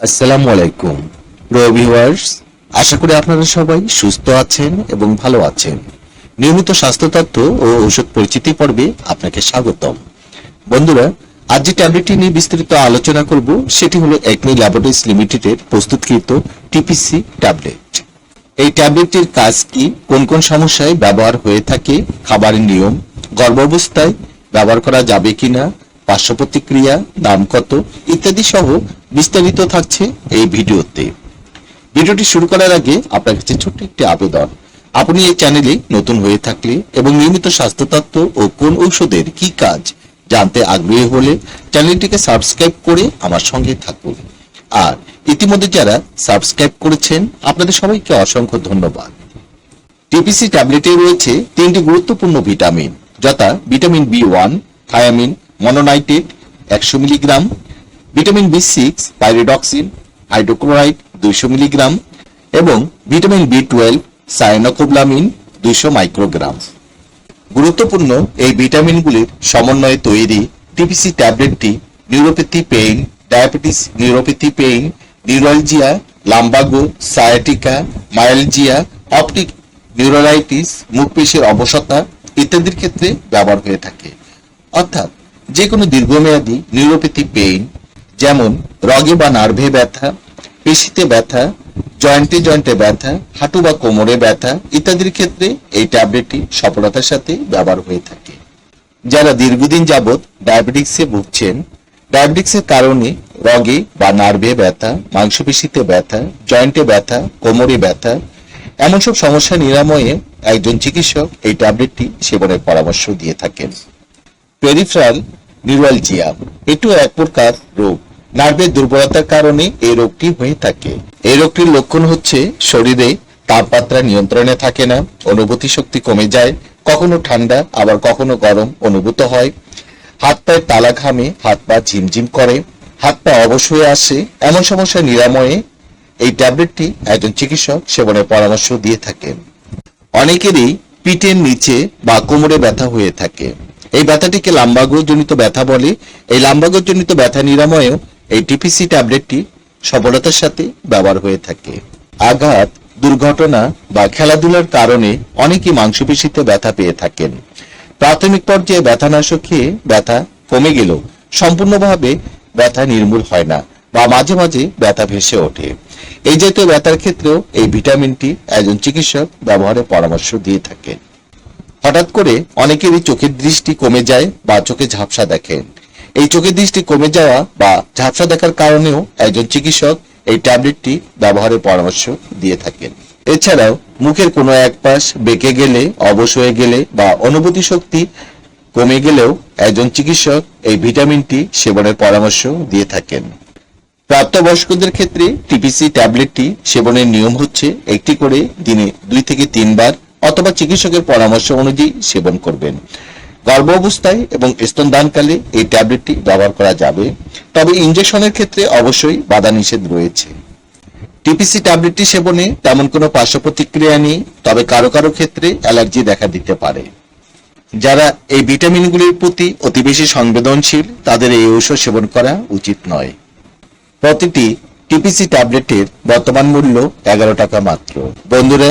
আসসালামু আলাইকুম। প্রিয় ভিউয়ার্স আশা করি আপনারা সবাই সুস্থ আছেন এবং ভালো আছেন। নিয়মিত স্বাস্থ্য তথ্য ও ঔষধ পরিচিতি পর্বে আপনাকে স্বাগতম। বন্ধুরা, আজ যে ট্যাবলেটটি নিয়ে বিস্তারিত আলোচনা করব, সেটি হলো একমি ল্যাবরেটরিজ লিমিটেডের প্রস্তুতকৃত টিপিসি ট্যাবলেট। এই ট্যাবলেটটির কাজ কি, কোন কোন সমস্যায় ব্যবহার হয়ে থাকে, খাবারের নিয়ম, গর্ভাবস্থায় ব্যবহার করা যাবে কিনা পার্শ্ব প্রতিক্রিয়া, দাম কত, ইত্যাদি সহ বিস্তারিত থাকছে এই ভিডিওতে। ভিডিওটি শুরু করার আগে আপনার কাছে ছোট্ট একটি আবেদন। আপনি এই চ্যানেলে নতুন হয়ে থাকলে এবং নিয়মিত স্বাস্থ্য তত্ত্ব ও কোন ঔষধের কি কাজ জানতে আগ্রহী হলে চ্যানেলটিকে সাবস্ক্রাইব করে আমার সঙ্গে থাকুন। আর ইতিমধ্যে যারা সাবস্ক্রাইব করেছেন, আপনাদের সবাইকে অসংখ্য ধন্যবাদ। টিপিসি ট্যাবলেটে রয়েছে তিনটি গুরুত্বপূর্ণ ভিটামিন, যথা vitamin B one, thiamine mononitrate একশো milligram vitamin B six pyridoxine hydrochloride দুইশো মিলিগ্রাম এবং ভিটামিন বি টুয়েলভ সায়ানোকোবলামিন দুইশো মাইক্রোগ্রাম গুরুত্বপূর্ণ এই ভিটামিনগুলির সমন্বয়ে তৈরি টিপিসি ট্যাবলেটটি neuropathy pain diabetes neuropathy pain neuralgia lumbago sciatica myalgia optic neuritis মুখ পেশির অবসতা ইত্যাদির ক্ষেত্রে ব্যবহার হয়ে থাকে। অর্থাৎ যে কোনো দীর্ঘমেয়াদী নিউরোপ্যাথি পেইন, যেমন রগে বা নার্ভে ব্যথা, পেশিতে ব্যথা, জয়েন্টে জয়েন্টে ব্যথা, হাঁটু বা কোমরে ব্যথা ইত্যাদির ক্ষেত্রে এই ট্যাবলেটটি সফলতার সাথে ব্যবহার হয়ে থাকে। যারা দীর্ঘদিন যাবৎ ডায়াবেটিক্সে ভুগছেন, ডায়াবেটিক্সের কারণে রগে বা নার্ভে ব্যথা, মাংসপেশিতে ব্যথা, জয়েন্টে ব্যথা, কোমরে ব্যথা, এমন সব সমস্যা নিরাময়ে একজন চিকিৎসক এই ট্যাবলেটটি সেবনের পরামর্শ দিয়ে থাকেন। পেরিফেরাল নিউরালজিয়া এটিও এক প্রকার রোগ। নার্ভের দুর্বলতার কারণে এই রোগটি হয়ে থাকে। এই রোগটির লক্ষণ হচ্ছে শরীরে তাপমাত্রা নিয়ন্ত্রণে থাকে না, অনুভূতি শক্তি কমে যায়, কখনো ঠান্ডা, আবার কখনো গরম অনুভূত হয়। হাত পায়ের তালা ঘামে, হাত পা ঝিমঝিম করে, হাত পা অবশ হয়ে আসে। এমন সমস্যা নিরাময়ে এই ট্যাবলেটটি একজন চিকিৎসক সেবনের পরামর্শ দিয়ে থাকেন। অনেকেরই পিঠের নিচে বা কোমরে ব্যথা হয়ে থাকে। এই ব্যথাটিকে লাম্বাগ্রজনিত ব্যথা বলে। এই লাম্বাগ্রজনিত ব্যথা নিরাময়েও এই টিপিসি ট্যাবলেটটি সফলতার সাথে ব্যবহার হয়ে থাকে। আঘাত, দুর্ঘটনা বা খেলাধুলার কারণে অনেকেই মাংসপেশিতে ব্যথা পেয়ে থাকেন। প্রাথমিক পর্যায়ে ব্যথানাশক খেয়ে ব্যথা কমে গেলেও সম্পূর্ণভাবে ব্যথা নির্মূল হয় না বা মাঝে মাঝে ব্যথা ভেসে ওঠে। এই জাতীয় ব্যথার ক্ষেত্রেও এই ভিটামিনটি একজন চিকিৎসক ব্যবহারের পরামর্শ দিয়ে থাকেন। হঠাৎ করে অনেকেরই চোখের দৃষ্টি কমে যায় বা চোখে ঝাপসা দেখেন এই চোখের দৃষ্টি কমে যাওয়া বা ঝাপসা দেখার কারণেও একজন চিকিৎসক এই ট্যাবলেটটি ব্যবহারের পরামর্শ দিয়ে থাকেন। এছাড়াও মুখের কোনো এক পাশ বেঁকে গেলে, অবশ হয়ে গেলে বা অনুভূতি শক্তি কমে গেলেও একজন চিকিৎসক এই ভিটামিনটি সেবনের পরামর্শ দিয়ে থাকেন। প্রাপ্তবয়স্কদের ক্ষেত্রে টিপিসি ট্যাবলেটটি সেবনের নিয়ম হচ্ছে একটি করে দিনে দুই থেকে তিনবার অথবা চিকিৎসকের পরামর্শ অনুযায়ী সেবন করবেন। গর্ভ অবস্থায় এবং স্তনদানকালে এই ট্যাবলেটটি ব্যবহার করা যাবে, তবে ইনজেকশনের ক্ষেত্রে অবশ্যই বাধা নিষেধ রয়েছে। টিপিসি ট্যাবলেটটি সেবনে তেমন কোনো পার্শ্ব প্রতিক্রিয়া নেই, তবে কারও কারও ক্ষেত্রে অ্যালার্জি দেখা দিতে পারে। যারা এই ভিটামিনগুলির প্রতি অতি বেশি সংবেদনশীল, তাদের এই ঔষধ সেবন করা উচিত নয়। প্রতিটি টিপিসি ট্যাবলেটের বর্তমান মূল্য এগারো টাকা মাত্র। বন্ধুরা